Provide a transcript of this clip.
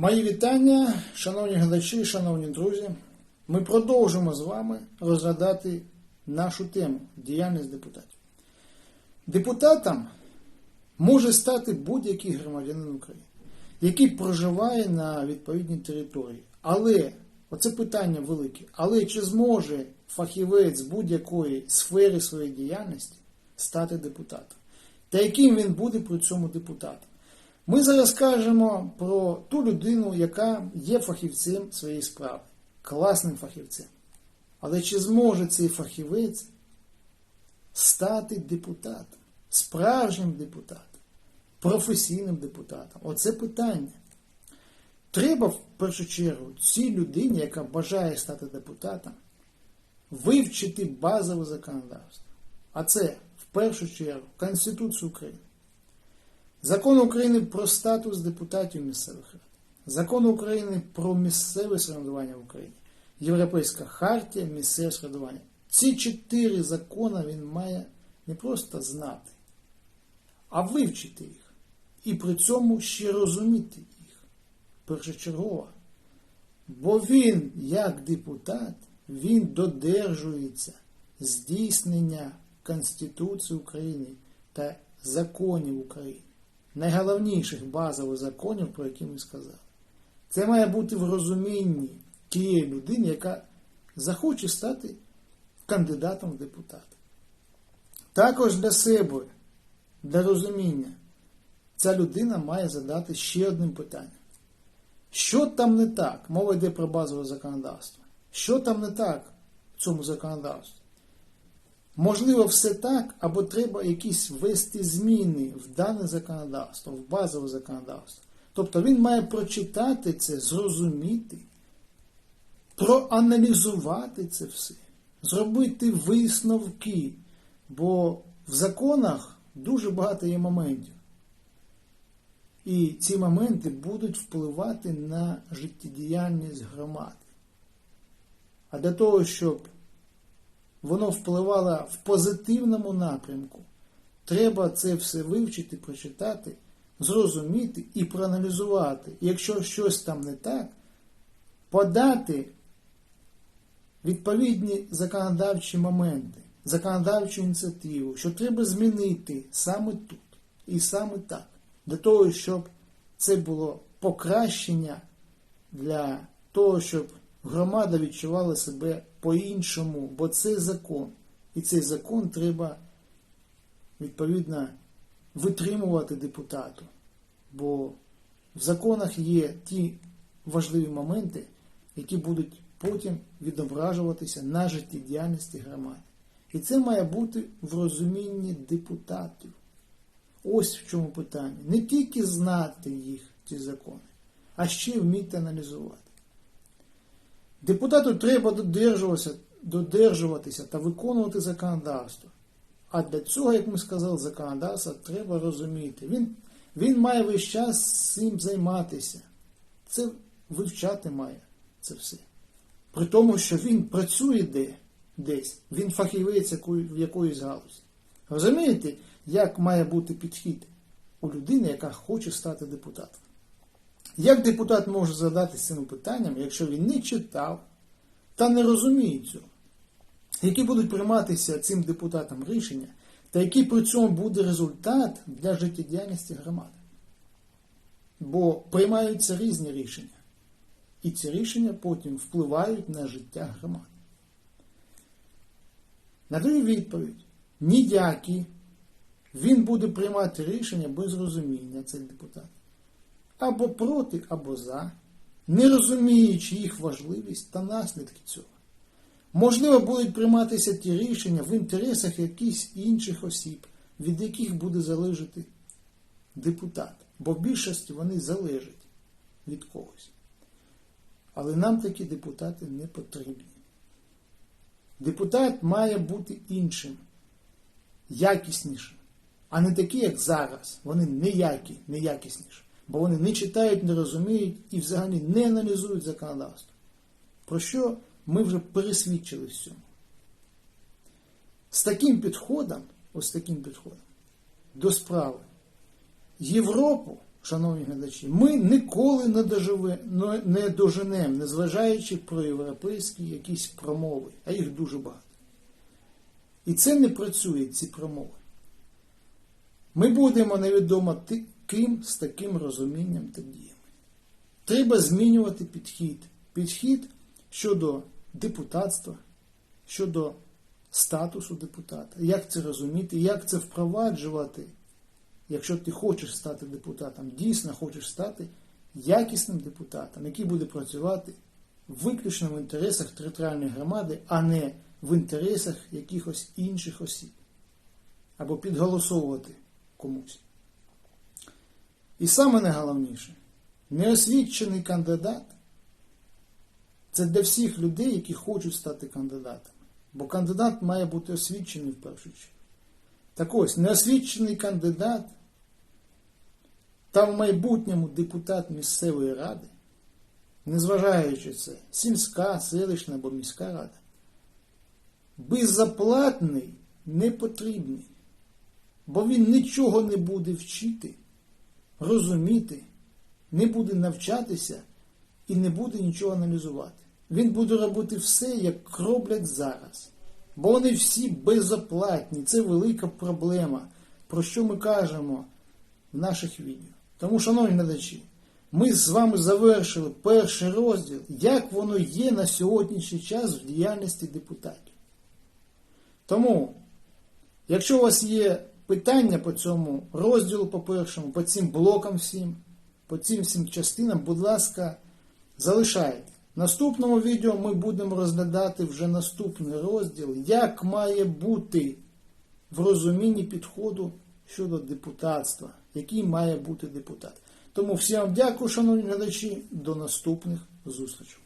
Мої вітання, шановні глядачі, шановні друзі. Ми продовжимо з вами розглядати нашу тему діяльність депутатів. Депутатом може стати будь-який громадянин України, який проживає на відповідній території. Але, оце питання велике, але чи зможе фахівець будь-якої сфери своєї діяльності стати депутатом? Та яким він буде при цьому депутатом? Ми зараз кажемо про ту людину, яка є фахівцем своєї справи, класним фахівцем. Але чи зможе цей фахівець стати депутатом, справжнім депутатом, професійним депутатом? Оце питання. Треба в першу чергу цій людині, яка бажає стати депутатом, вивчити базове законодавство. А це в першу чергу Конституцію України. Закон України про статус депутатів місцевих рад, Закон України про місцеве самоврядування в Україні, Європейська хартія місцеве самоврядування. Ці чотири закони він має не просто знати, а вивчити їх. І при цьому ще розуміти їх першочергово. Бо він, як депутат, він додержується здійснення Конституції України та законів України найголовніших базових законів, про які ми сказали. Це має бути в розумінні тієї людини, яка захоче стати кандидатом в депутати. Також для себе, для розуміння, ця людина має задати ще одним питанням. Що там не так? Мова йде про базове законодавство. Що там не так в цьому законодавстві? Можливо, все так, або треба якісь ввести зміни в дане законодавство, в базове законодавство. Тобто він має прочитати це, зрозуміти, проаналізувати це все, зробити висновки. Бо в законах дуже багато є моментів. І ці моменти будуть впливати на життєдіяльність громади. А для того, щоб воно впливало в позитивному напрямку. Треба це все вивчити, прочитати, зрозуміти і проаналізувати. Якщо щось там не так, подати відповідні законодавчі моменти, законодавчу ініціативу, що треба змінити саме тут і саме так, для того, щоб це було покращення для того, щоб громада відчувала себе по-іншому, бо це закон. І цей закон треба відповідно витримувати депутату. Бо в законах є ті важливі моменти, які будуть потім відображуватися на життєдіяльності громади. І це має бути в розумінні депутатів. Ось в чому питання. Не тільки знати їх, ці закони, а ще вміти аналізувати. Депутату треба додержуватися, додержуватися та виконувати законодавство. А для цього, як ми сказали, законодавство треба розуміти. Він він має весь час цим займатися. Це вивчати має це все. При тому, що він працює де, десь, він фахівець в якоїсь галузі. Розумієте, як має бути підхід у людини, яка хоче стати депутатом? Як депутат може задатися цим питанням, якщо він не читав та не розуміє цього? Які будуть прийматися цим депутатам рішення, та який при цьому буде результат для життєдіяльності громади? Бо приймаються різні рішення. І ці рішення потім впливають на життя громади. Надаю відповідь: ніякі він буде приймати рішення без розуміння цих депутатів або проти, або за, не розуміючи їх важливість та наслідки цього. Можливо, будуть прийматися ті рішення в інтересах якихось інших осіб, від яких буде залежати депутат. Бо в більшості вони залежать від когось. Але нам такі депутати не потрібні. Депутат має бути іншим, якіснішим, а не такі, як зараз. Вони ніякі, неякісніші бо вони не читають, не розуміють і взагалі не аналізують законодавство. Про що ми вже пересвідчили в цьому. З таким підходом, ось таким підходом до справи, Європу шановні глядачі, ми ніколи не, доживе, не- не доженемо, незважаючи про європейські якісь промови, а їх дуже багато. І це не працює, ці промови. Ми будемо невідомо ким з таким розумінням та діями. Треба змінювати підхід. Підхід щодо депутатства, щодо статусу депутата. Як це розуміти, як це впроваджувати, якщо ти хочеш стати депутатом, дійсно хочеш стати якісним депутатом, який буде працювати виключно в інтересах територіальної громади, а не в інтересах якихось інших осіб. Або підголосовувати комусь. І саме найголовніше, неосвідчений кандидат це для всіх людей, які хочуть стати кандидатами. Бо кандидат має бути освічений в першу чергу. Так ось, неосвічений кандидат та в майбутньому депутат місцевої ради, незважаючи це, сільська, селищна або міська рада, безоплатний не потрібний, бо він нічого не буде вчити, розуміти, не буде навчатися і не буде нічого аналізувати. Він буде робити все, як роблять зараз. Бо вони всі безоплатні. Це велика проблема, про що ми кажемо в наших відео. Тому, шановні глядачі, ми з вами завершили перший розділ, як воно є на сьогоднішній час в діяльності депутатів. Тому, якщо у вас є питання по цьому розділу, по першому, по цим блокам всім, по цим всім частинам, будь ласка, залишайте. В наступному відео ми будемо розглядати вже наступний розділ, як має бути в розумінні підходу щодо депутатства, який має бути депутат. Тому всім дякую, шановні глядачі, до наступних зустрічей.